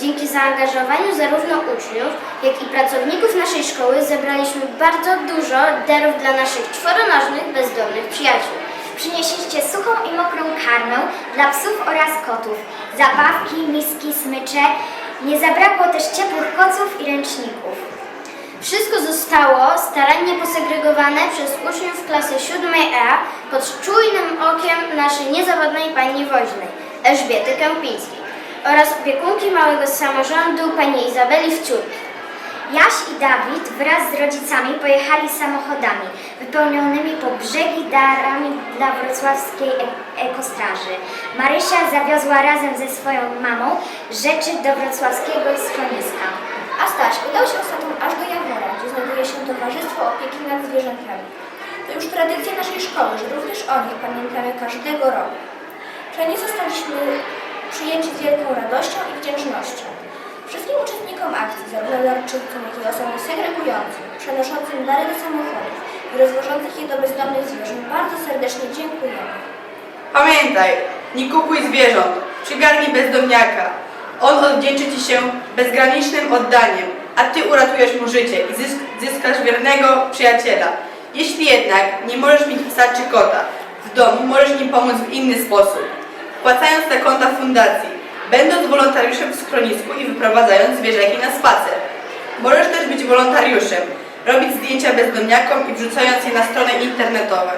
Dzięki zaangażowaniu zarówno uczniów, jak i pracowników naszej szkoły zebraliśmy bardzo dużo darów dla naszych czworonożnych, bezdomnych przyjaciół. Przynieśliście suchą i mokrą karmę dla psów oraz kotów, zabawki, miski, smycze. Nie zabrakło też ciepłych koców i ręczników. Wszystko zostało starannie posegregowane przez uczniów klasy 7A pod czujnym okiem naszej niezawodnej pani woźnej, Elżbiety Kępińskiej oraz opiekunki małego samorządu pani Izabeli Wciurk. Jaś i Dawid wraz z rodzicami pojechali samochodami wypełnionymi po brzegi darami dla wrocławskiej e- ekostraży. Marysia zawiozła razem ze swoją mamą rzeczy do wrocławskiego schroniska. A Staś udał się tatą aż do Jawora, gdzie znajduje się Towarzystwo Opieki nad Zwierzętami. To już tradycja naszej szkoły, że również o nich pamiętamy każdego roku. Wszędzie zostaliśmy przyjęci z wielką radością i wdzięcznością. Wszystkim uczestnikom akcji, zarówno darczyńcom, jak i osobom segregującym, przenoszącym dary do samochodów i rozwożących je do bezdomnych zwierząt bardzo serdecznie dziękujemy. Pamiętaj, nie kupuj zwierząt, przygarnij bezdomniaka. On odwdzięczy Ci się bezgranicznym oddaniem, a Ty uratujesz mu życie i zysk, zyskasz wiernego przyjaciela. Jeśli jednak nie możesz mieć psa czy kota, w domu możesz im pomóc w inny sposób. Wpłacając na konta fundacji, będąc wolontariuszem w schronisku i wyprowadzając zwierzaki na spacer. Możesz też być wolontariuszem, robić zdjęcia bezdomniakom i wrzucając je na strony internetowe.